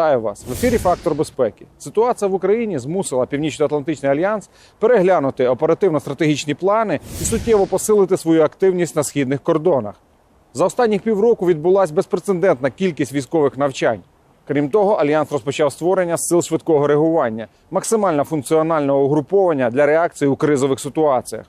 Вітаю вас в ефірі Фактор безпеки. Ситуація в Україні змусила Північно-Атлантичний альянс переглянути оперативно-стратегічні плани і суттєво посилити свою активність на східних кордонах. За останніх півроку відбулася безпрецедентна кількість військових навчань. Крім того, альянс розпочав створення сил швидкого реагування, максимально функціонального угруповання для реакції у кризових ситуаціях.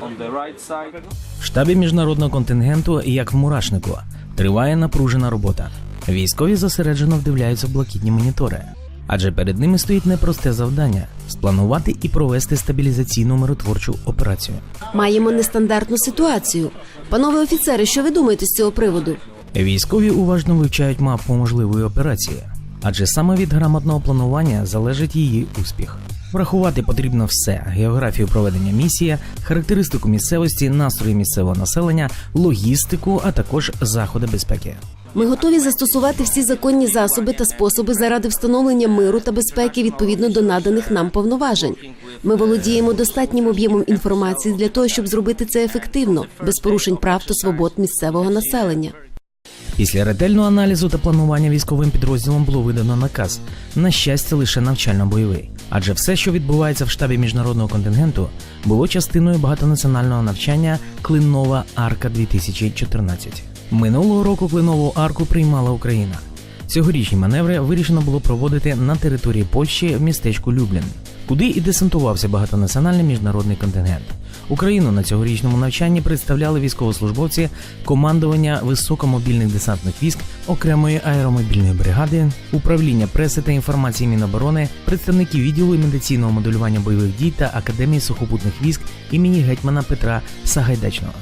On the right side. В штабі міжнародного контингенту, як в мурашнику, триває напружена робота. Військові зосереджено вдивляються в блакитні монітори, адже перед ними стоїть непросте завдання спланувати і провести стабілізаційну миротворчу операцію. Маємо нестандартну ситуацію. Панове офіцери, що ви думаєте з цього приводу? Військові уважно вивчають мапу можливої операції, адже саме від грамотного планування залежить її успіх. Врахувати потрібно все: географію проведення місії, характеристику місцевості, настрої місцевого населення, логістику, а також заходи безпеки. Ми готові застосувати всі законні засоби та способи заради встановлення миру та безпеки відповідно до наданих нам повноважень. Ми володіємо достатнім об'ємом інформації для того, щоб зробити це ефективно, без порушень прав та свобод місцевого населення. Після ретельного аналізу та планування військовим підрозділом було видано наказ, на щастя, лише навчально-бойовий. Адже все, що відбувається в штабі міжнародного контингенту, було частиною багатонаціонального навчання Клинова Арка 2014. Минулого року Клинову арку приймала Україна. Цьогорічні маневри вирішено було проводити на території Польщі в містечку Люблін, куди і десантувався багатонаціональний міжнародний контингент. Україну на цьогорічному навчанні представляли військовослужбовці командування високомобільних десантних військ, окремої аеромобільної бригади, управління преси та інформації Міноборони, представники відділу імітаційного моделювання бойових дій та академії сухопутних військ імені гетьмана Петра Сагайдачного.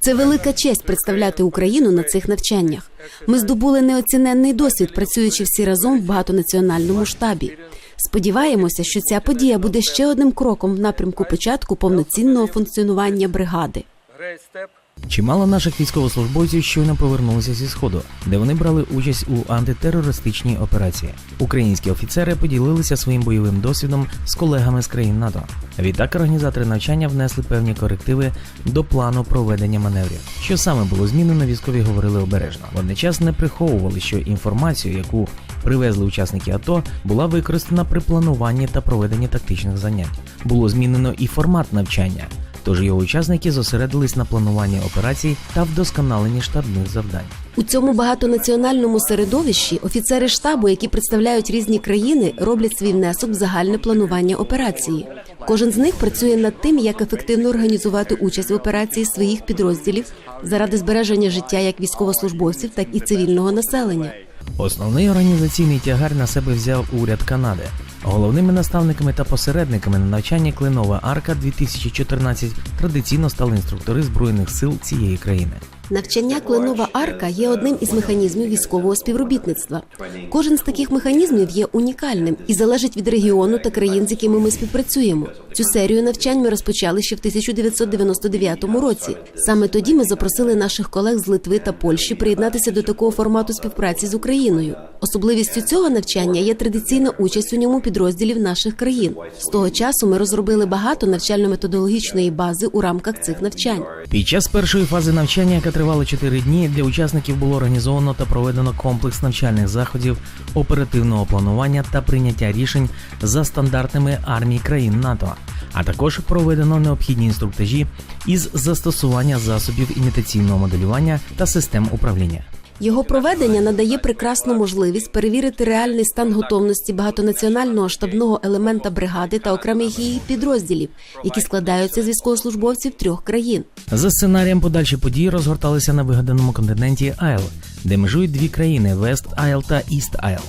Це велика честь представляти Україну на цих навчаннях. Ми здобули неоціненний досвід, працюючи всі разом в багатонаціональному штабі. Сподіваємося, що ця подія буде ще одним кроком в напрямку початку повноцінного функціонування бригади. Чимало наших військовослужбовців щойно повернулися зі сходу, де вони брали участь у антитерористичній операції. Українські офіцери поділилися своїм бойовим досвідом з колегами з країн НАТО. Відтак організатори навчання внесли певні корективи до плану проведення маневрів. Що саме було змінено, військові говорили обережно. Водночас не приховували, що інформацію, яку привезли учасники АТО, була використана при плануванні та проведенні тактичних занять. Було змінено і формат навчання. Тож його учасники зосередились на плануванні операцій та вдосконаленні штабних завдань. У цьому багатонаціональному середовищі офіцери штабу, які представляють різні країни, роблять свій внесок в загальне планування операції. Кожен з них працює над тим, як ефективно організувати участь в операції своїх підрозділів заради збереження життя як військовослужбовців, так і цивільного населення. Основний організаційний тягар на себе взяв уряд Канади. Головними наставниками та посередниками на навчанні Клинова Арка 2014 традиційно стали інструктори збройних сил цієї країни. Навчання клинова арка є одним із механізмів військового співробітництва. Кожен з таких механізмів є унікальним і залежить від регіону та країн, з якими ми співпрацюємо. Цю серію навчань ми розпочали ще в 1999 році. Саме тоді ми запросили наших колег з Литви та Польщі приєднатися до такого формату співпраці з Україною. Особливістю цього навчання є традиційна участь у ньому підрозділів наших країн. З того часу ми розробили багато навчально-методологічної бази у рамках цих навчань. Під час першої фази навчання, яка тривала 4 дні, для учасників було організовано та проведено комплекс навчальних заходів, оперативного планування та прийняття рішень за стандартами армій країн НАТО, а також проведено необхідні інструктажі із застосування засобів імітаційного моделювання та систем управління. Його проведення надає прекрасну можливість перевірити реальний стан готовності багатонаціонального штабного елемента бригади та окремих її підрозділів, які складаються з військовослужбовців трьох країн. За сценарієм подальші події розгорталися на вигаданому континенті Айл, де межують дві країни Вест Айл та Іст Айл.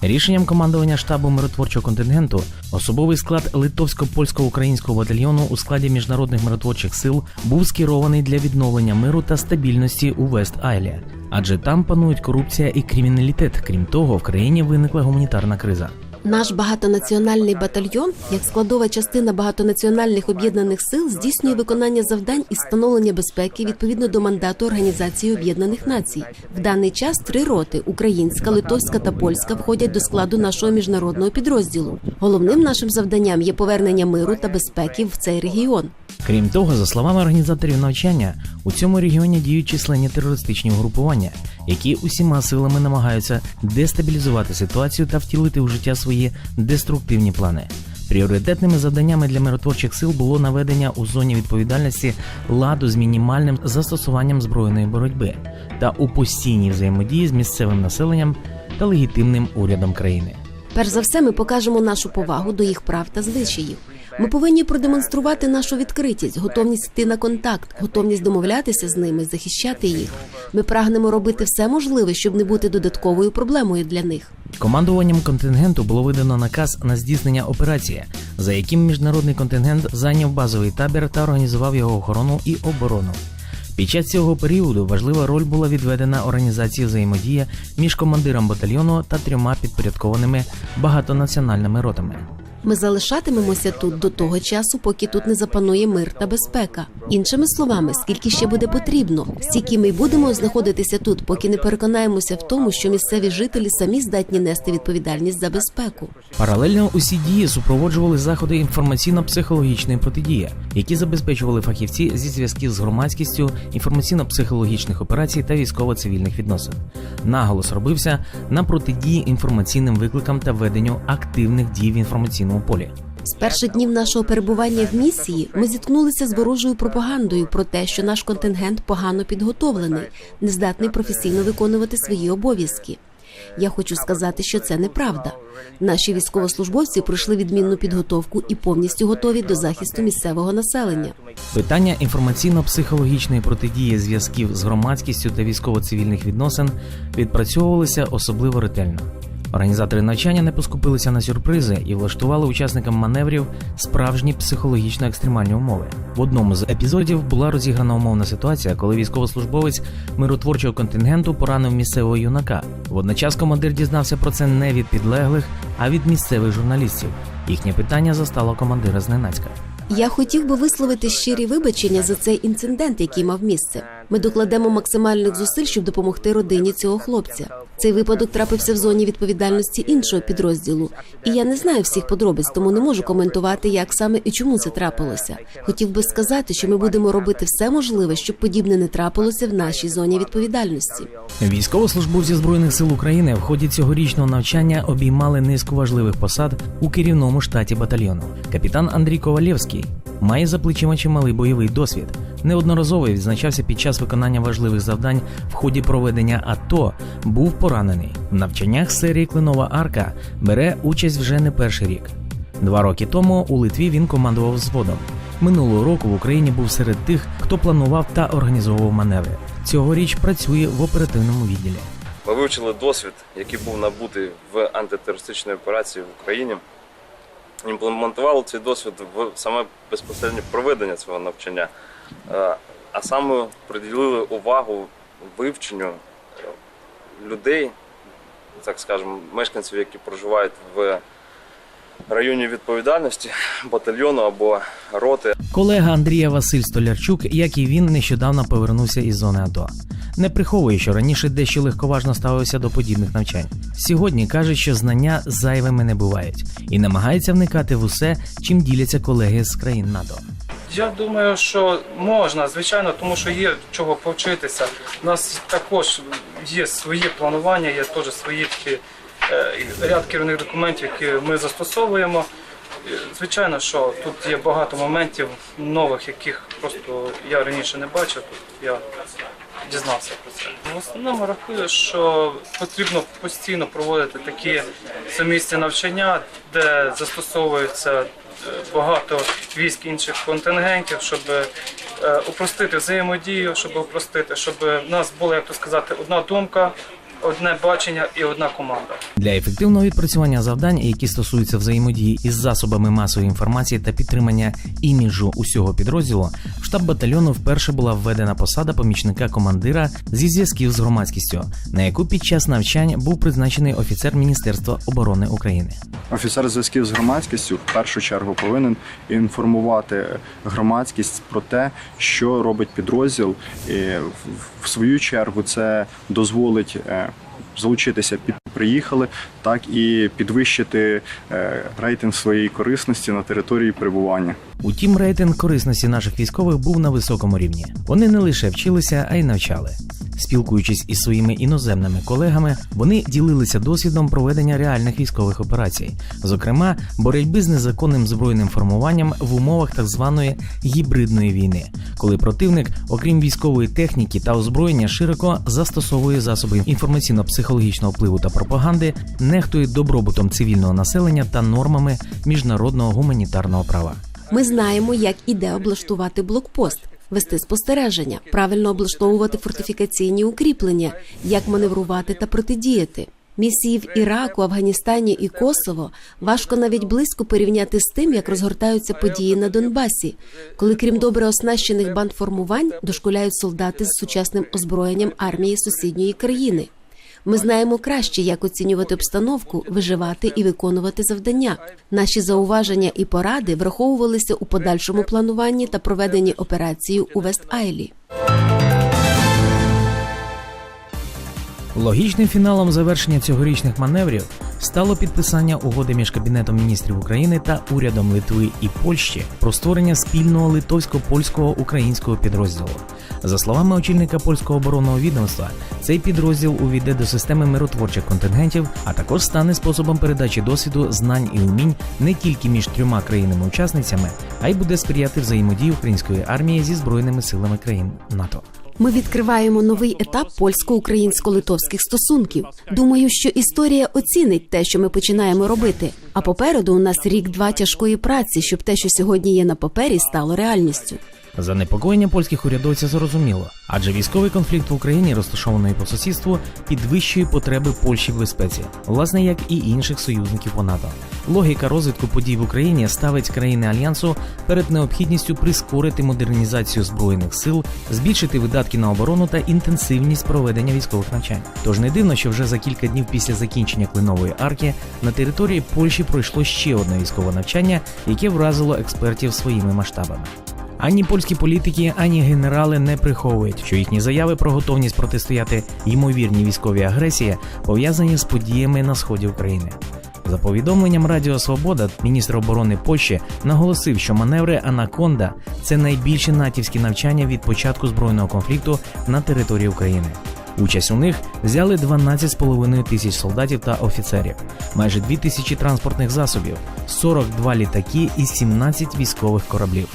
Рішенням командування штабу миротворчого контингенту особовий склад литовсько-польсько-українського батальйону у складі міжнародних миротворчих сил був скерований для відновлення миру та стабільності у Вест Айлі, адже там панують корупція і криміналітет. Крім того, в країні виникла гуманітарна криза. Наш багатонаціональний батальйон, як складова частина багатонаціональних об'єднаних сил, здійснює виконання завдань із встановлення безпеки відповідно до мандату Організації Об'єднаних Націй. В даний час три роти українська, литовська та польська входять до складу нашого міжнародного підрозділу. Головним нашим завданням є повернення миру та безпеки в цей регіон. Крім того, за словами організаторів навчання, у цьому регіоні діють численні терористичні угрупування, які усіма силами намагаються дестабілізувати ситуацію та втілити у життя свої деструктивні плани. Пріоритетними завданнями для миротворчих сил було наведення у зоні відповідальності ладу з мінімальним застосуванням збройної боротьби та у постійній взаємодії з місцевим населенням та легітимним урядом країни. Перш за все, ми покажемо нашу повагу до їх прав та звичаїв. Ми повинні продемонструвати нашу відкритість, готовність йти на контакт, готовність домовлятися з ними, захищати їх. Ми прагнемо робити все можливе, щоб не бути додатковою проблемою для них. Командуванням контингенту було видано наказ на здійснення операції, за яким міжнародний контингент зайняв базовий табір та організував його охорону і оборону. Під час цього періоду важлива роль була відведена організації взаємодії між командиром батальйону та трьома підпорядкованими багатонаціональними ротами. Ми залишатимемося тут до того часу, поки тут не запанує мир та безпека. Іншими словами, скільки ще буде потрібно, стільки ми будемо знаходитися тут, поки не переконаємося в тому, що місцеві жителі самі здатні нести відповідальність за безпеку. Паралельно усі дії супроводжували заходи інформаційно-психологічної протидії, які забезпечували фахівці зі зв'язків з громадськістю, інформаційно-психологічних операцій та військово-цивільних відносин. Наголос робився на протидії інформаційним викликам та веденню активних дій в інформаційному полі. З перших днів нашого перебування в місії ми зіткнулися з ворожою пропагандою про те, що наш контингент погано підготовлений, не здатний професійно виконувати свої обов'язки. Я хочу сказати, що це неправда. Наші військовослужбовці пройшли відмінну підготовку і повністю готові до захисту місцевого населення. Питання інформаційно-психологічної протидії зв'язків з громадськістю та військово-цивільних відносин відпрацьовувалися особливо ретельно. Організатори навчання не поскупилися на сюрпризи і влаштували учасникам маневрів справжні психологічно екстремальні умови. В одному з епізодів була розіграна умовна ситуація, коли військовослужбовець миротворчого контингенту поранив місцевого юнака. Водночас командир дізнався про це не від підлеглих, а від місцевих журналістів. Їхнє питання застало командира зненацька. Я хотів би висловити щирі вибачення за цей інцидент, який мав місце. Ми докладемо максимальних зусиль, щоб допомогти родині цього хлопця. Цей випадок трапився в зоні відповідальності іншого підрозділу, і я не знаю всіх подробиць, тому не можу коментувати, як саме і чому це трапилося. Хотів би сказати, що ми будемо робити все можливе, щоб подібне не трапилося в нашій зоні відповідальності. Військовослужбовці збройних сил України в ході цьогорічного навчання обіймали низку важливих посад у керівному штаті батальйону. Капітан Андрій Ковалєвський має за плечима чималий бойовий досвід. Неодноразово відзначався під час виконання важливих завдань в ході проведення АТО. Був поранений. В навчаннях серії Клинова Арка бере участь вже не перший рік. Два роки тому у Литві він командував взводом. Минулого року в Україні був серед тих, хто планував та організовував маневри. Цьогоріч працює в оперативному відділі. Ми вивчили досвід, який був набутий в антитерористичній операції в Україні. Імплементували цей досвід в саме безпосереднє проведення цього навчання, Е, а саме приділили увагу вивченню е, людей, так скажемо, мешканців, які проживають в районі відповідальності батальйону або роти. Колега Андрія Василь Столярчук, як і він, нещодавно повернувся із зони АТО. Не приховує, що раніше дещо легковажно ставився до подібних навчань. Сьогодні каже, що знання зайвими не бувають, і намагається вникати в усе, чим діляться колеги з країн НАТО. Я думаю, що можна, звичайно, тому що є чого повчитися. У нас також є свої планування, є теж свої такі е, ряд керівних документів, які ми застосовуємо. Е, Звичайно, що тут є багато моментів нових, яких просто я раніше не бачив. Тут я дізнався про це. В основному рахую, що потрібно постійно проводити такі сумісні навчання, де застосовуються е, багато військ інших контингентів, щоб е, упростити взаємодію, щоб упростити, щоб в нас була, як то сказати, одна думка, одне бачення і одна команда. Для ефективного відпрацювання завдань, які стосуються взаємодії із засобами масової інформації та підтримання іміджу усього підрозділу, в штаб батальйону вперше була введена посада помічника командира зі зв'язків з громадськістю, на яку під час навчань був призначений офіцер Міністерства оборони України. Офіцер зв'язків з громадськістю в першу чергу повинен інформувати громадськість про те, що робить підрозділ. І в- свою чергу це дозволить е, залучитися під приїхали, так і підвищити е, рейтинг своєї корисності на території перебування. Утім, рейтинг корисності наших військових був на високому рівні. Вони не лише вчилися, а й навчали. Спілкуючись із своїми іноземними колегами, вони ділилися досвідом проведення реальних військових операцій, зокрема боротьби з незаконним збройним формуванням в умовах так званої гібридної війни, коли противник, окрім військової техніки та озброєння, широко застосовує засоби інформаційно-психологічного впливу та пропаганди, нехтує добробутом цивільного населення та нормами міжнародного гуманітарного права. Ми знаємо, як і де облаштувати блокпост, вести спостереження, правильно облаштовувати фортифікаційні укріплення, як маневрувати та протидіяти. Місії в Іраку, Афганістані і Косово важко навіть близько порівняти з тим, як розгортаються події на Донбасі, коли крім добре оснащених бандформувань дошкуляють солдати з сучасним озброєнням армії сусідньої країни. Ми знаємо краще, як оцінювати обстановку, виживати і виконувати завдання. Наші зауваження і поради враховувалися у подальшому плануванні та проведенні операції у Вест-Айлі. Логічним фіналом завершення цьогорічних маневрів стало підписання угоди між Кабінетом міністрів України та урядом Литви і Польщі про створення спільного литовсько-польського українського підрозділу. За словами очільника польського оборонного відомства, цей підрозділ увійде до системи миротворчих контингентів, а також стане способом передачі досвіду, знань і умінь не тільки між трьома країнами-учасницями, а й буде сприяти взаємодії української армії зі збройними силами країн НАТО. Ми відкриваємо новий етап польсько-українсько-литовських стосунків. Думаю, що історія оцінить те, що ми починаємо робити. А попереду у нас рік-два тяжкої праці, щоб те, що сьогодні є на папері, стало реальністю. Занепокоєння польських урядовців зрозуміло, адже військовий конфлікт в Україні, розташований по сусідству, підвищує потреби Польщі в безпеці, власне, як і інших союзників по НАТО. Логіка розвитку подій в Україні ставить країни альянсу перед необхідністю прискорити модернізацію збройних сил, збільшити видатки на оборону та інтенсивність проведення військових навчань. Тож не дивно, що вже за кілька днів після закінчення клинової арки на території Польщі пройшло ще одне військове навчання, яке вразило експертів своїми масштабами. Ані польські політики, ані генерали не приховують, що їхні заяви про готовність протистояти ймовірній військовій агресії пов'язані з подіями на сході України. За повідомленням Радіо Свобода, міністр оборони Польщі наголосив, що маневри Анаконда це найбільші натівські навчання від початку збройного конфлікту на території України. Участь у них взяли 12,5 тисяч солдатів та офіцерів, майже 2 тисячі транспортних засобів, 42 літаки і 17 військових кораблів.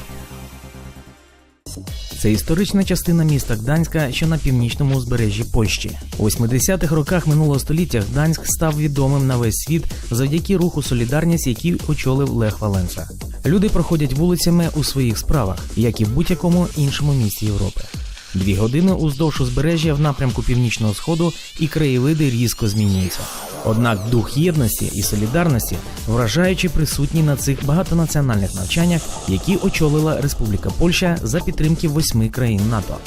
Це історична частина міста Гданська, що на північному узбережжі Польщі. У 80-х роках минулого століття Гданськ став відомим на весь світ завдяки руху Солідарність, який очолив Лех Валенса. Люди проходять вулицями у своїх справах, як і в будь-якому іншому місті Європи. Дві години уздовж узбережжя в напрямку північного сходу і краєвиди різко змінюються. Однак дух єдності і солідарності вражаючи присутній на цих багатонаціональних навчаннях, які очолила Республіка Польща за підтримки восьми країн НАТО.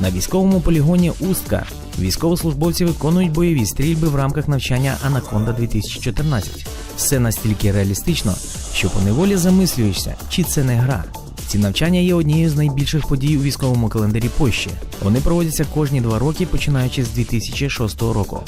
На військовому полігоні Устка військовослужбовці виконують бойові стрільби в рамках навчання Анаконда 2014. Все настільки реалістично, що поневолі замислюєшся, чи це не гра. Ці навчання є однією з найбільших подій у військовому календарі Польщі. Вони проводяться кожні два роки, починаючи з 2006 року.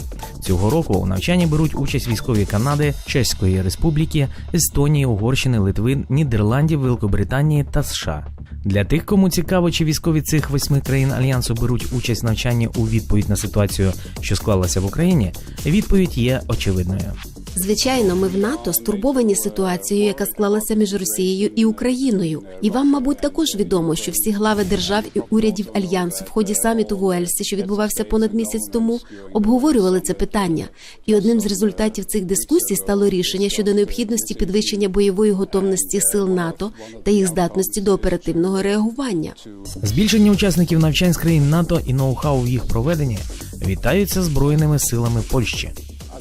Цього року у навчанні беруть участь військові Канади, Чеської Республіки, Естонії, Угорщини, Литви, Нідерландів, Великобританії та США. Для тих, кому цікаво, чи військові цих восьми країн альянсу беруть участь в навчанні у відповідь на ситуацію, що склалася в Україні, відповідь є очевидною. Звичайно, ми в НАТО стурбовані ситуацією, яка склалася між Росією і Україною. І вам, мабуть, також відомо, що всі глави держав і урядів альянсу в ході саміту в Уельсі, що відбувався понад місяць тому, обговорювали це питання. І одним з результатів цих дискусій стало рішення щодо необхідності підвищення бойової готовності сил НАТО та їх здатності до оперативного реагування. Збільшення учасників навчань з країн НАТО і ноу-хау в їх проведенні вітаються збройними силами Польщі.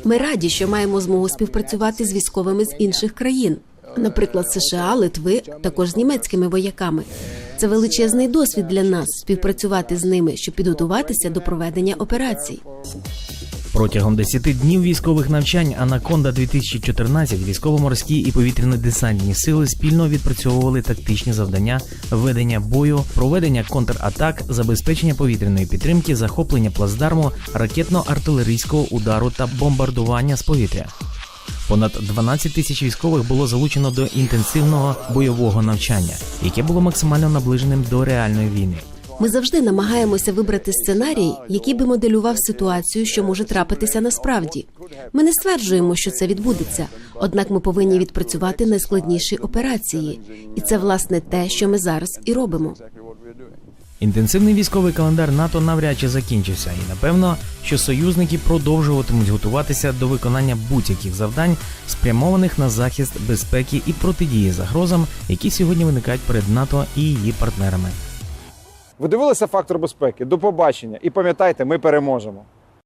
Ми раді, що маємо змогу співпрацювати з військовими з інших країн, наприклад, США, Литви, також з німецькими вояками. Це величезний досвід для нас співпрацювати з ними, щоб підготуватися до проведення операцій. Протягом 10 днів військових навчань Анаконда 2014 військово-морські і повітряно-десантні сили спільно відпрацьовували тактичні завдання ведення бою, проведення контратак, забезпечення повітряної підтримки, захоплення плацдарму, ракетно-артилерійського удару та бомбардування з повітря. Понад 12 тисяч військових було залучено до інтенсивного бойового навчання, яке було максимально наближеним до реальної війни. Ми завжди намагаємося вибрати сценарій, який би моделював ситуацію, що може трапитися насправді. Ми не стверджуємо, що це відбудеться, однак ми повинні відпрацювати найскладніші операції, і це власне те, що ми зараз і робимо. Інтенсивний військовий календар НАТО навряд чи закінчився, і напевно, що союзники продовжуватимуть готуватися до виконання будь-яких завдань, спрямованих на захист безпеки і протидії загрозам, які сьогодні виникають перед НАТО і її партнерами. Ви дивилися фактор безпеки? До побачення і пам'ятайте, ми переможемо.